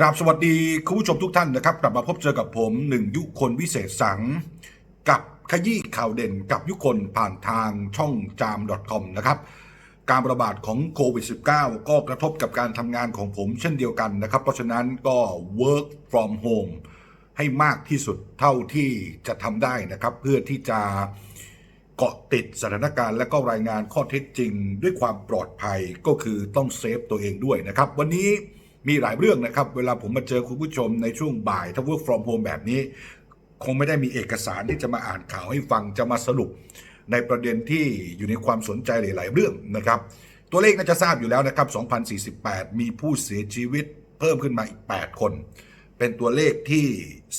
กราบสวัสดีคุณผู้ชมทุกท่านนะครับ กลับมาพบเจอกับผมหนึ่งยุคนวิเศษสัง กับขยี้ข่าวเด่นกับยุคนผ่านทางช่องจาม .com นะครับ การระบาดของโควิด -19 ก็กระทบกับการทำงานของผมเช่นเดียวกันนะครับ เพราะฉะนั้นก็ work from home ให้มากที่สุดเท่าที่จะทำได้นะครับ เพื่อที่จะเกาะติดสถานการณ์และก็รายงานข้อเท็จจริง ด้วยความปลอดภัยก็คือต้องเซฟตัวเองด้วยนะครับ วันนี้ มีหลายเรื่องนะครับ เวลาผมมาเจอคุณผู้ชมในช่วงบ่ายถ้า work from home แบบนี้ คงไม่ได้มีเอกสารที่จะมาอ่านข่าวให้ฟังจะมาสรุป ในประเด็นที่อยู่ในความสนใจหลาย ๆ เรื่องนะครับ ตัวเลขน่าจะทราบอยู่แล้วนะครับ 2048 มีผู้เสียชีวิตเพิ่มขึ้นมาอีก 8 คน เป็นตัวเลขที่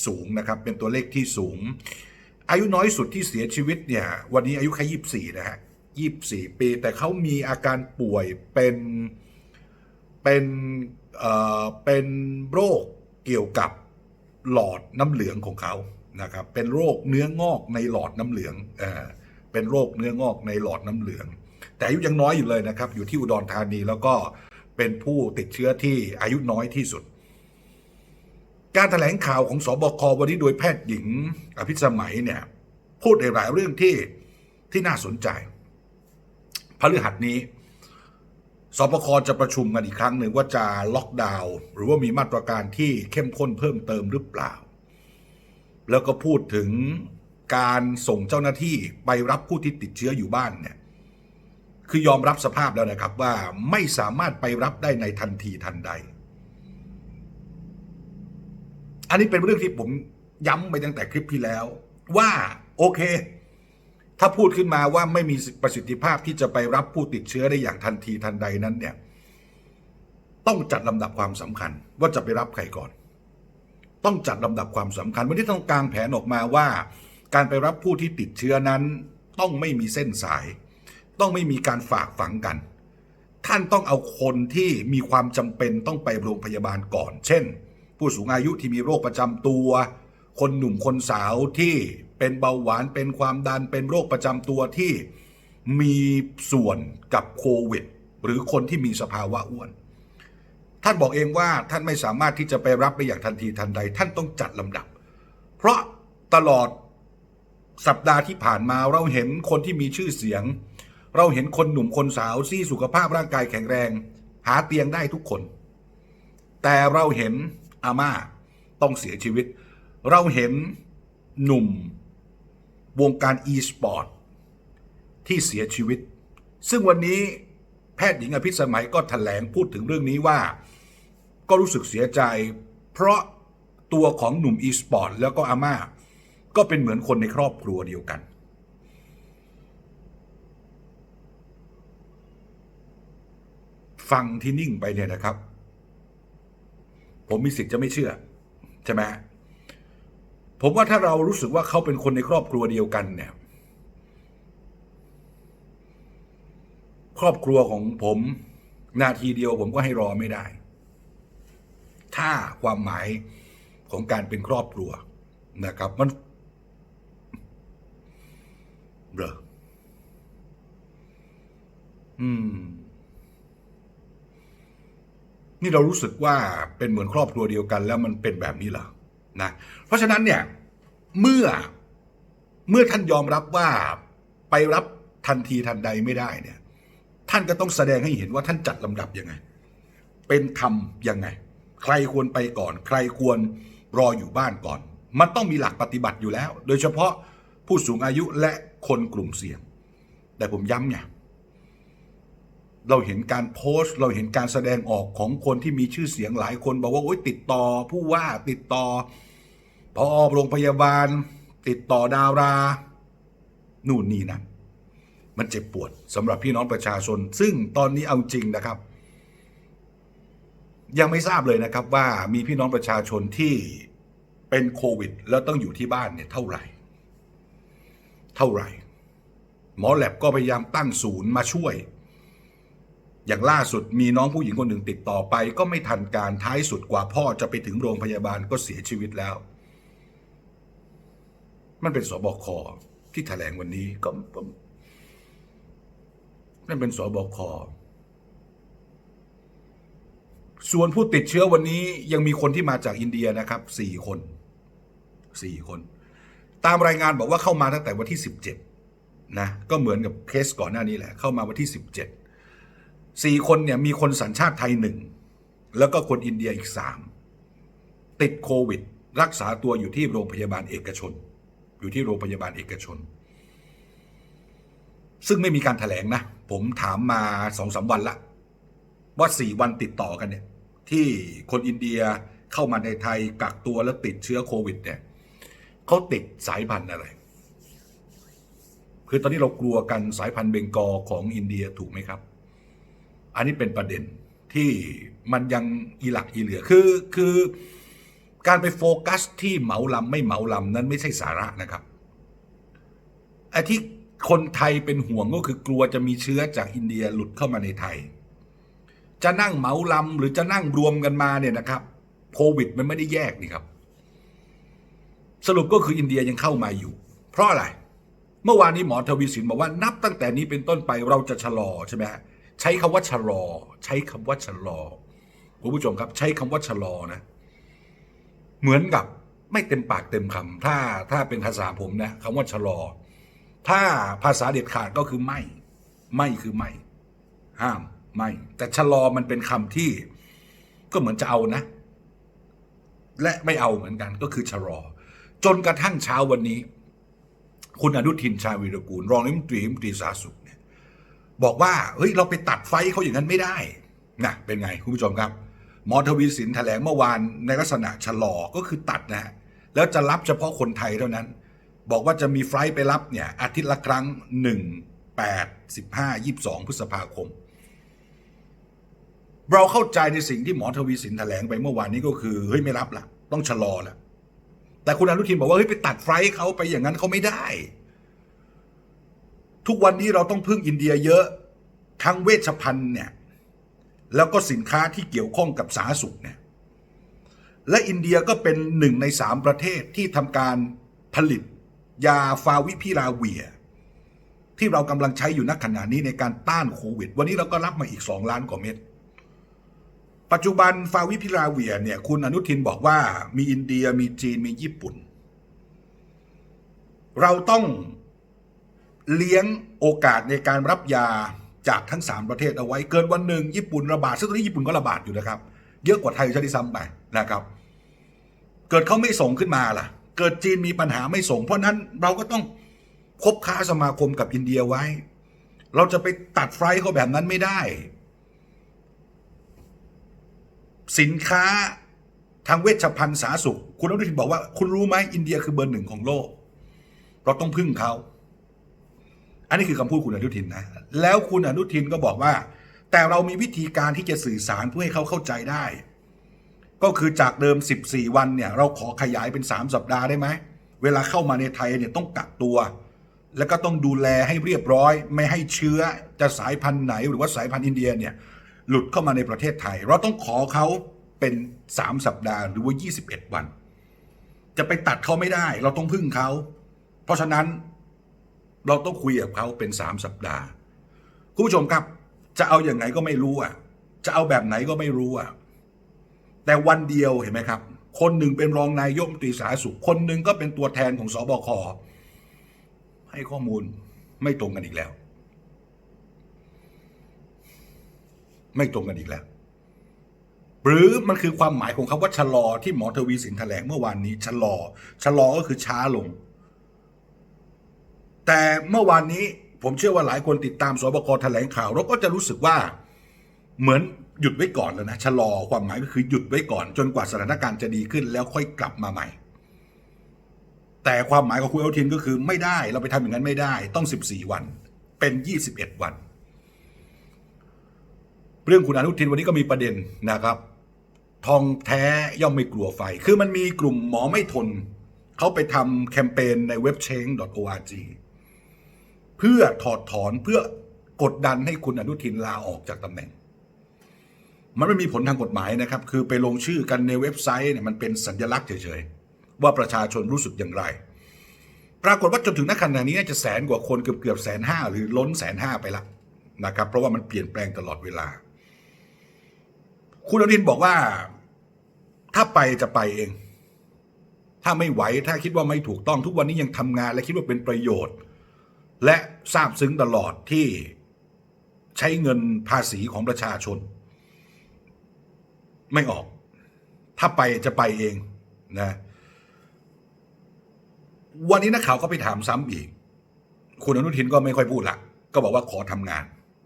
สูงนะครับ เป็นตัวเลขที่สูง อายุน้อยสุดที่เสียชีวิตเนี่ย วันนี้อายุแค่24 นะฮะ 24 ปี แต่เขามีอาการป่วยเป็นเป็น เป็นโรคเกี่ยวกับหลอดน้ำเหลืองของเขานะครับ เป็นโรคเนื้องอกในหลอดน้ำเหลืองเอเป็นโรคเนื้องอกในหลอดน้ำเหลือง แต่อายุยังน้อยอยู่เลยนะครับ อยู่ที่อุดรธานีแล้วก็เป็นผู้ติดเชื้อที่อายุน้อยที่สุด การแถลงข่าวของสบควันนี้โดยแพทย์หญิงอภิสมัยเนี่ยพูดในหลายเรื่องที่ที่น่าสนใจพฤหัสนี้ สบคจะประชุมกันอีกครั้งหนึ่งว่าจะล็อกดาวน์หรือว่ามีมาตรการที่เข้มข้นเพิ่มเติมหรือเปล่า แล้วก็พูดถึงการส่งเจ้าหน้าที่ไปรับผู้ที่ติดเชื้ออยู่บ้านเนี่ยคือยอมรับสภาพแล้วนะครับว่าไม่สามารถไปรับได้ในทันทีทันใด อันนี้เป็นเรื่องที่ผมย้ำไปตั้งแต่คลิปที่แล้ว ว่าโอเค ถ้าพูดขึ้นมาว่าไม่มีประสิทธิภาพที่จะไปรับผู้ติดเชื้อได้อย่างทันทีทันใดนั้นเนี่ย ต้องจัดลำดับความสำคัญ ว่าจะไปรับใครก่อน ต้องจัดลำดับความสำคัญวันนี้ต้องกางแผนออกมาว่า การไปรับผู้ที่ติดเชื้อนั้น ต้องไม่มีเส้นสาย ต้องไม่มีการฝากฝังกัน ท่านต้องเอาคนที่มีความจำเป็นต้องไปโรงพยาบาลก่อน เช่น ผู้สูงอายุที่มีโรคประจำตัว คนหนุ่มคนสาวที่เป็นเบาหวานเป็นความดันเป็นโรคประจำตัวที่มีส่วนกับโควิด หรือคนที่มีสภาวะอ้วน ท่านบอกเองว่าท่านไม่สามารถที่จะไปรับได้อย่างทันทีทันใด ท่านต้องจัดลำดับ เพราะตลอดสัปดาห์ที่ผ่านมาเราเห็นคนที่มีชื่อเสียง เราเห็นคนหนุ่มคนสาวที่สุขภาพร่างกายแข็งแรง หาเตียงได้ทุกคน แต่เราเห็นอาม่าต้องเสียชีวิต เราเห็นหนุ่ม วงการ e สปอร์ตที่เสียชีวิต ซึ่งวันนี้แพทย์หญิงอภิสมัยก็ถแถลงพูดถึงเรื่องนี้ว่า ก็รู้สึกเสียใจ เพราะตัวของหนุ่ม e สปอร์ตแล้วก็อาม่า ก็เป็นเหมือนคนในครอบครัวเดียวกัน ฟังที่นิ่งไปเนี่ยนะครับ ผมมีสิทธิ์จะไม่เชื่อ ใช่ไหม ผมว่าถ้าเรารู้สึกว่าเขาเป็นคนในครอบครัวเดียวกันเนี่ย ครอบครัวของผมนาทีเดียวผมก็ให้รอไม่ได้ ถ้าความหมายของการเป็นครอบครัวนะครับมันเบลออืม นี่เรารู้สึกว่าเป็นเหมือนครอบครัวเดียวกันแล้วมันเป็นแบบนี้เหรอ นะเพราะฉะนั้นเนี่ยเมื่อเมื่อท่านยอมรับว่าไปรับทันทีทันใดไม่ได้เนี่ย ท่านก็ต้องแสดงให้เห็นว่าท่านจัดลำดับยังไง เป็นธรรมยังไง ใครควรไปก่อน ใครควรรออยู่บ้านก่อน มันต้องมีหลักปฏิบัติอยู่แล้ว โดยเฉพาะผู้สูงอายุและคนกลุ่มเสี่ยง แต่ผมย้ำเนี่ย เราเห็นการโพสต์ เราเห็นการแสดงออกของคนที่มีชื่อเสียงหลายคน บอกว่าโอ๊ยติดต่อผู้ว่าติดต่อพอโรงพยาบาล ติดต่อดารา นู่นนี่นั่นมันเจ็บปวดสำหรับพี่น้องประชาชน ซึ่งตอนนี้เอาจริงนะครับ ยังไม่ทราบเลยนะครับว่ามีพี่น้องประชาชนที่เป็นโควิด แล้วต้องอยู่ที่บ้านเนี่ยเท่าไหร่ เท่าไหร่ หมอแลบก็พยายามตั้งศูนย์มาช่วย อย่างล่าสุดมีน้องผู้หญิงคนหนึ่งติดต่อไป ก็ไม่ทันการท้ายสุดกว่าพ่อจะไปถึงโรงพยาบาลก็เสียชีวิตแล้ว มันเป็นสบคที่แถลงวันนี้ก็นั่นเป็นสบคส่วนผู้ติดเชื้อวันนี้ยังมีคนที่มาจากอินเดียนะครับสี่คนสี่คน ตามรายงานบอกว่าเข้ามาตั้งแต่วันที่17นะก็เหมือนกับเคสก่อนหน้านี้แหละ เข้ามาวันที่17 สี่คนเนี่ยมีคนสัญชาติไทยหนึ่งแล้วก็คนอินเดียอีกสามติดโควิด รักษาตัวอยู่ที่โรงพยาบาลเอกชน อยู่ที่โรงพยาบาลเอกชน ซึ่งไม่มีการถแถลงนะ ผมถามมาสองสามวันละ ว่าสี่วันติดต่อกันเนี่ย ที่คนอินเดียเข้ามาในไทยกักตัวแล้วติดเชื้อโควิด เนี่ยเขาติดสายพันธุ์อะไร คือตอนนี้เรากลัวกันสายพันธุ์เบงกอของอินเดียถูกไหมครับ อันนี้เป็นประเด็นที่มันยังอีหลักอีเหลือคือคือการไปโฟกัสที่เหมาลำไม่เหมาลำนั้นไม่ใช่สาระนะครับไอ้ที่คนไทยเป็นห่วงก็คือกลัวจะมีเชื้อจากอินเดียหลุดเข้ามาในไทย จะนั่งเหมาลำหรือจะนั่งรวมกันมาเนี่ยนะครับโควิดมันไม่ได้แยกนี่ครับ สรุปก็คืออินเดียยังเข้ามาอยู่ เพราะอะไร เมื่อวานนี้หมอทวีสินบอกว่านับตั้งแต่นี้เป็นต้นไปเราจะชะลอใช่ไหมฮะ ใช้คำว่าชะลอ ใช้คำว่าชะลอคุณผู้ชมครับ ใช้คำว่าชะลอนะ เหมือนกับไม่เต็มปากเต็มคำถ้าถ้าเป็นภาษาผมนะคำว่าชะลอ ถ้าภาษาเด็ดขาดก็คือไม่ ไม่คือไม่ ห้ามไม่ แต่ชะลอมันเป็นคำที่ก็เหมือนจะเอานะ และไม่เอาเหมือนกันก็คือชะลอ จนกระทั่งเช้าวันนี้ คุณอนุทินชาญวีรกูล รองนายกรัฐมนตรีรัฐมนตรีสาธารณสุข บอกว่าเฮ้ยเราไปตัดไฟเขาอย่างนั้นไม่ได้นะเป็นไงคุณผู้ชมครับหมอทวีสินแถลงเมื่อวานในลักษณะชะลอก็คือตัดนะฮะแล้วจะรับเฉพาะคนไทยเท่านั้น บอกว่าจะมีไฟล์ไปรับเนี่ยอาทิตย์ละครั้ง 1 8 15 22 พฤษภาคม เราเข้าใจในสิ่งที่หมอทวีสินแถลงไปเมื่อวานนี้ก็คือเฮ้ยไม่รับละต้องชะลอละแต่คุณอนุทินบอกว่าเฮ้ยไปตัดไฟล์เขาไปอย่างนั้นเขาไม่ได้ ทุกวันนี้เราต้องพึ่งอินเดียเยอะทั้งเวชภัณฑ์เนี่ยแล้วก็สินค้าที่เกี่ยวข้องกับสาธารณสุขเนี่ยและอินเดียก็เป็นหนึ่งในสามประเทศที่ทำการผลิตยาฟาวิพิราเวีย ที่เรากำลังใช้อยู่ณขณะนี้ในการต้านโควิด วันนี้เราก็รับมาอีก 2 ล้านกว่าเม็ดปัจจุบันฟาวิพิราเวียเนี่ยคุณอนุทินบอกว่ามีอินเดียมีจีนมีญี่ปุ่น เราต้อง เลี้ยงโอกาสในการรับยาจากทั้ง 3 ประเทศเอาไว้ เกินวันหนึ่งญี่ปุ่นระบาดซึ่งตอนนี้ญี่ปุ่นก็ระบาดอยู่นะครับ เยอะกว่าไทยซะด้วยซ้ำไปนะครับ เกิดเขาไม่ส่งขึ้นมาล่ะ เกิดจีนมีปัญหาไม่ส่ง เพราะนั้นเราก็ต้องคบค้าสมาคมกับอินเดียไว้ เราจะไปตัดไฟเขาแบบนั้นไม่ได้ สินค้าทางเวชภัณฑ์สาธารณสุข คุณอนุทินบอกว่า คุณรู้ไหมอินเดียคือเบอร์หนึ่งของโลก เราต้องพึ่งเขา อันนี้คือคำพูดคุณอนุทินนะ แล้วคุณอนุทินก็บอกว่า แต่เรามีวิธีการที่จะสื่อสารเพื่อให้เขาเข้าใจได้ ก็คือจากเดิม 14 วันเนี่ย เราขอขยายเป็น 3 สัปดาห์ได้ไหม เวลาเข้ามาในไทยเนี่ยต้องกักตัว แล้วก็ต้องดูแลให้เรียบร้อย ไม่ให้เชื้อจะสายพันธุ์ไหนหรือว่าสายพันธุ์อินเดียเนี่ยหลุดเข้ามาในประเทศไทย เราต้องขอเขาเป็น 3 สัปดาห์หรือว่า 21 วัน จะไปตัดเขาไม่ได้ เราต้องพึ่งเขา เพราะฉะนั้น เราต้องคุยกับเขาเป็น3สัปดาห์คุณผู้ชมครับ จะเอาอย่างไงก็ไม่รู้อะ จะเอาแบบไหนก็ไม่รู้อะ แต่วันเดียวเห็นไหมครับ คนหนึ่งเป็นรองนายกมนตรีสาธารณสุข คนหนึ่งก็เป็นตัวแทนของสบคให้ข้อมูลไม่ตรงกันอีกแล้ว ไม่ตรงกันอีกแล้ว หรือมันคือความหมายของคำว่าชะลอที่หมอทวีสินแถลงเมื่อวานนี้ชะลอชะลอก็คือช้าลง แต่เมื่อวานนี้ผมเชื่อว่าหลายคนติดตามสบคแถลงข่าวเราก็จะรู้สึกว่าเหมือนหยุดไว้ก่อนแล้วนะชะลอความหมายก็คือหยุดไว้ก่อน จนกว่าสถานการณ์จะดีขึ้นแล้วค่อยกลับมาใหม่ แต่ความหมายของคุณอนุทินก็คือไม่ได้เราไปทำอย่างนั้นไม่ได้ต้อง 14 วัน เป็น 21 วัน เรื่องคุณอนุทินวันนี้ก็มีประเด็นนะครับ ทองแท้ย่อมไม่กลัวไฟ คือมันมีกลุ่มหมอไม่ทน เขาไปทำแคมเปญในเว็บ change.org เพื่อถอดถอนเพื่อกดดันให้คุณอนุทินลาออกจากตำแหน่ง มันไม่มีผลทางกฎหมายนะครับ คือไปลงชื่อกันในเว็บไซต์เนี่ยมันเป็นสัญลักษณ์เฉยๆ ว่าประชาชนรู้สึกอย่างไร ปรากฏว่าจนถึงณขณะนี้น่าจะแสนกว่าคนเกือบเกือบแสนห้าหรือล้นแสนห้าไปละนะครับ เพราะว่ามันเปลี่ยนแปลงตลอดเวลา คุณอนุทินบอกว่าถ้าไปจะไปเอง ถ้าไม่ไหวถ้าคิดว่าไม่ถูกต้องทุกวันนี้ยังทำงาน และคิดว่าเป็นประโยชน์ และทราบซึ้งตลอดที่ใช้เงินภาษีของประชาชน ไม่ออก ถ้าไปจะไปเองนะ วันนี้นักข่าวก็ไปถามซ้ำอีก คุณอนุทินก็ไม่ค่อยพูดละก็บอกว่าขอทำงาน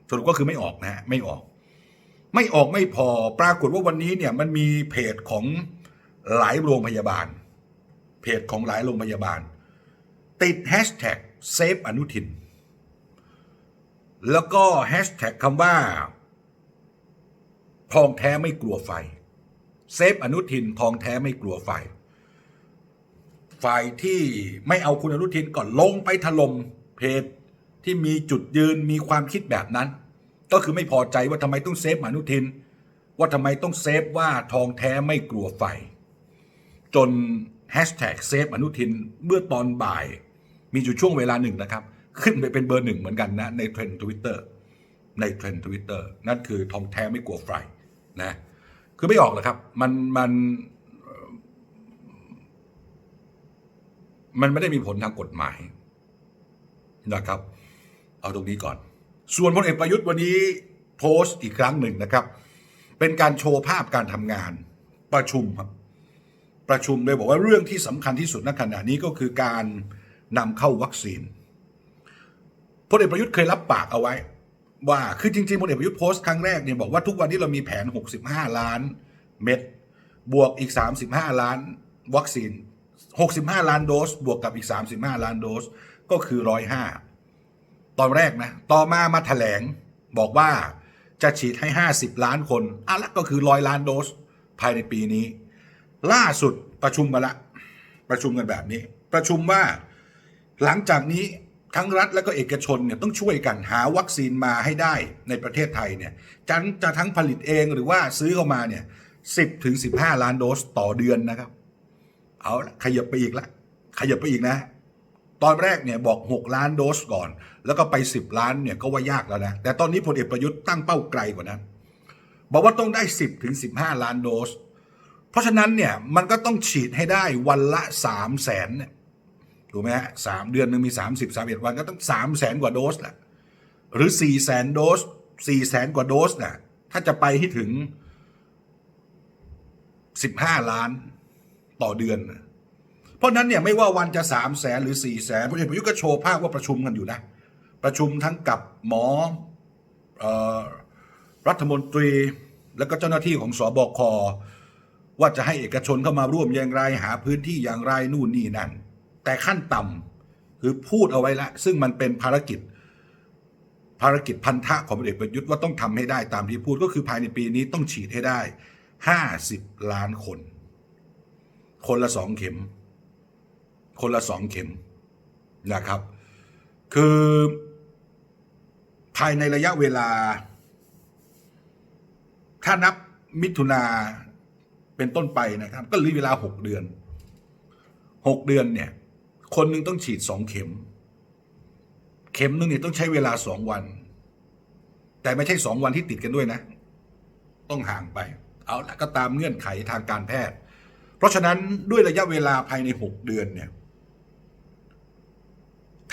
สรุปก็คือไม่ออกนะฮะไม่ออก ไม่ออกไม่พอปรากฏว่าวันนี้เนี่ยมันมีเพจของหลายโรงพยาบาล เพจของหลายโรงพยาบาล ติดแฮชแท็กเซฟอนุทิน แล้วก็แฮชแท็กคำว่า ทองแท้ไม่กลัวไฟ เซฟอนุทินทองแท้ไม่กลัวไฟ ฝ่ายที่ไม่เอาคุณอนุทินก็ลงไปถล่มเพจที่มีจุดยืนมีความคิดแบบนั้น ก็คือไม่พอใจว่าทำไมต้องเซฟอนุทิน ว่าทำไมต้องเซฟว่าทองแท้ไม่กลัวไฟ จนแฮชแท็กเซฟอนุทินเมื่อตอนบ่าย มีอยู่ช่วงเวลาหนึ่งนะครับ ขึ้นไปเป็นเบอร์หนึ่งเหมือนกันนะ ในเทรนด์ทวิตเตอร์ในเทรนด์ทวิตเตอร์นั่นคือทองแท้ไม่กลัวไฟนะคือไม่ออกหรอกครับ มันมัน มันไม่ได้มีผลทางกฎหมายนะครับ เอาตรงนี้ก่อน ส่วนพลเอกประยุทธ์วันนี้โพสต์อีกครั้งหนึ่งนะครับ เป็นการโชว์ภาพการทำงานประชุมครับประชุมโดยบอกว่าเรื่องที่สำคัญที่สุดณขณะนี้ก็คือการ นำเข้าวัคซีนพลเอกประยุทธ์เคยรับปากเอาไว้ ว่าคือจริงๆพลเอกประยุทธ์โพสต์ครั้งแรกเนี่ยบอกว่าทุกวันนี้เรามีแผน 65 ล้านเม็ดบวกอีก 35 ล้านวัคซีน 65 ล้านโดส บวกกับอีก 35 ล้านโดส ก็คือ 105 ตอนแรกนะ ต่อมามาแถลงบอกว่าจะฉีดให้ 50 ล้านคนอะละก็คือ 100 ล้านโดส ภายในปีนี้ ล่าสุดประชุมกันละ ประชุมกันแบบนี้ ประชุมว่า หลังจากนี้ทั้งรัฐและก็เอกชนเนี่ยต้องช่วยกันหาวัคซีนมาให้ได้ในประเทศไทยเนี่ยจะจะทั้งผลิตเองหรือว่าซื้อเข้ามาเนี่ยสิบถึงสิบห้าล้านโดสต่อเดือนนะครับ เอาละขยับไปอีกละขยับไปอีกนะ ตอนแรกเนี่ยบอก 6 ล้านโดสก่อน แล้วก็ไป 10 ล้านเนี่ยก็ว่ายากแล้วนะ แต่ตอนนี้พลเอกประยุทธ์ตั้งเป้าไกลกว่านั้น บอกว่าต้องได้ 10ถึง15 ล้านโดส เพราะฉะนั้นเนี่ยมันก็ต้องฉีดให้ได้วันละ 3 0 0แสนเนี่ย ถูกไหมฮะสามเดือนหนึงมี 30 31 วันก็ต้อง3 0 0แสนกว่าโดสแหละหรือ4 0 0แสนโดส4 0 0แสนกว่าโดสน่ะถ้าจะไปให้ถึง 15 ล้านต่อเดือนนะเพราะนั้นเนี่ยไม่ว่าวันจะสามแสนหรือสี่แสนพลเอกประยุทธ์ก็โชว์ภาพว่าประชุมกันอยู่นะ ประชุมทั้งกับหมออรัฐมนตรีแล้วก็เจ้าหน้าที่ของสอบคว่าจะให้เอกชนเข้ามาร่วมอย่างไรหาพื้นที่อย่างไรนู่นนี่นั่น แต่ขั้นต่ำคือพูดเอาไว้ละซึ่งมันเป็นภารกิจ ภารกิจพันธะของพลเอกประยุทธ์ว่าต้องทำให้ได้ตามที่พูดก็คือภายในปีนี้ต้องฉีดให้ได้ห้าสิบล้านคน คนละสองเข็ม คนละสองเข็มนะครับ คือภายในระยะเวลา ถ้านับมิถุนาเป็นต้นไปนะครับ ก็เหลือเวลาหกเดือนหกเดือนเนี่ย คนหนึ่งต้องฉีดสองเข็ม เข็มหนึ่งเนี่ยต้องใช้เวลาสองวัน แต่ไม่ใช่สองวันที่ติดกันด้วยนะ ต้องห่างไป เอาละก็ตามเงื่อนไขทางการแพทย์ เพราะฉะนั้นด้วยระยะเวลาภายในหกเดือนเนี่ย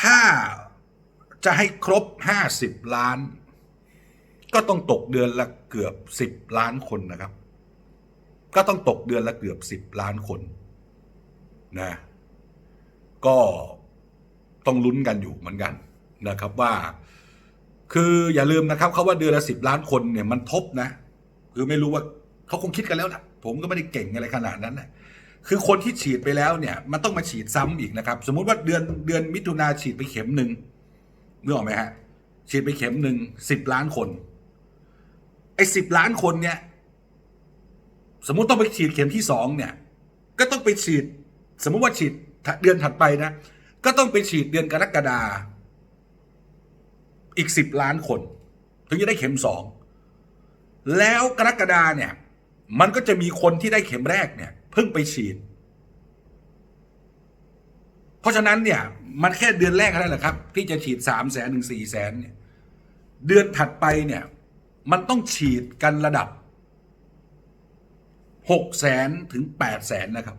ถ้าจะให้ครบห้าสิบล้าน ก็ต้องตกเดือนละเกือบสิบล้านคนนะครับ ก็ต้องตกเดือนละเกือบสิบล้านคนนะ ก็ต้องลุ้นกันอยู่เหมือนกันนะครับว่า คืออย่าลืมนะครับเขาว่าเดือนละสิบล้านคนเนี่ยมันทบนะ คือไม่รู้ว่าเขาคงคิดกันแล้วนะผมก็ไม่ได้เก่งอะไรขนาดนั้นนะคือคนที่ฉีดไปแล้วเนี่ย มันต้องมาฉีดซ้ำอีกนะครับ สมมุติว่าเดือนเดือนมิถุนาฉีดไปเข็มหนึ่งนึกออกไหมฮะฉีดไปเข็มหนึ่งสิบล้านคนไอ้สิบล้านคนเนี่ย สมมุติต้องไปฉีดเข็มที่สองเนี่ย ก็ต้องไปฉีด สมมุติว่าฉีด เดือนถัดไปนะ ก็ต้องไปฉีดเดือนกรกฎาอีกสิบล้านคน ถึงจะได้เข็มสองแล้วกรกฎาเนี่ย มันก็จะมีคนที่ได้เข็มแรกเนี่ยเพิ่งไปฉีด เพราะฉะนั้นเนี่ย มันแค่เดือนแรกเท่านั้นแหละครับ ที่จะฉีดสามแสนถึงสี่แสนเนี่ยเดือนถัดไปเนี่ย มันต้องฉีดกันระดับหกแสนถึงแปดแสนนะครับ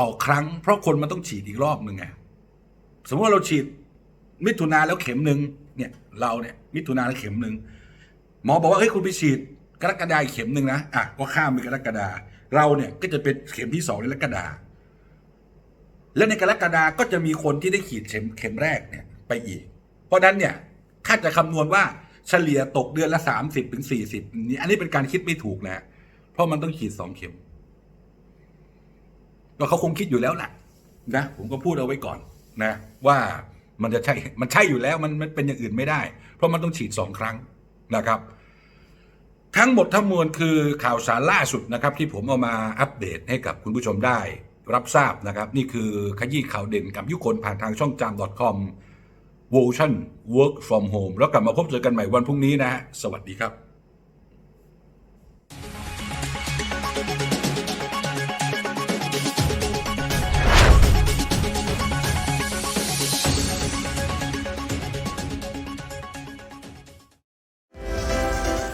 ต่อครั้ง เพราะคนมันต้องฉีดอีกรอบหนึ่งไงสมมติว่าเราฉีดมิถุนาแล้วเข็มหนึ่งเนี่ยเราเนี่ยมิถุนาแล้วเข็มหนึ่งหมอบอกว่าเฮ้ยคุณไปฉีดกรกฎาอีกเข็มหนึ่งนะอะก็ข้ามไปกรกฎาเราเนี่ยก็จะเป็นเข็มที่สองในกรกฎาแล้วในกรกฎาก็จะมีคนที่ได้ฉีดเข็มเข็มแรกเนี่ยไปอีก เพราะฉะนั้นเนี่ยถ้าจะคำนวณว่าเฉลี่ยตกเดือนละสามสิบถึงสี่สิบนี่อันนี้เป็นการคิดไม่ถูกนะเพราะมันต้องฉีดสองเข็ม ก็เขาคงคิดอยู่แล้วแหละนะผมก็พูดเอาไว้ก่อนนะ ว่ามันจะใช่มันใช่อยู่แล้วมันมันเป็นอย่างอื่นไม่ได้ เพราะมันต้องฉีดสองครั้งนะครับ ทั้งหมดทั้งมวลคือข่าวสารล่าสุดนะครับ ที่ผมเอามาอัปเดตให้กับคุณผู้ชมได้ รับทราบนะครับ นี่คือขยี้ข่าวเด่นกับยุคนผ่านทางช่องจาม .com v o l t i o n work from home แล้วกลับมาพบเจอกันใหม่วันพรุ่งนี้นะฮะสวัสดีครับ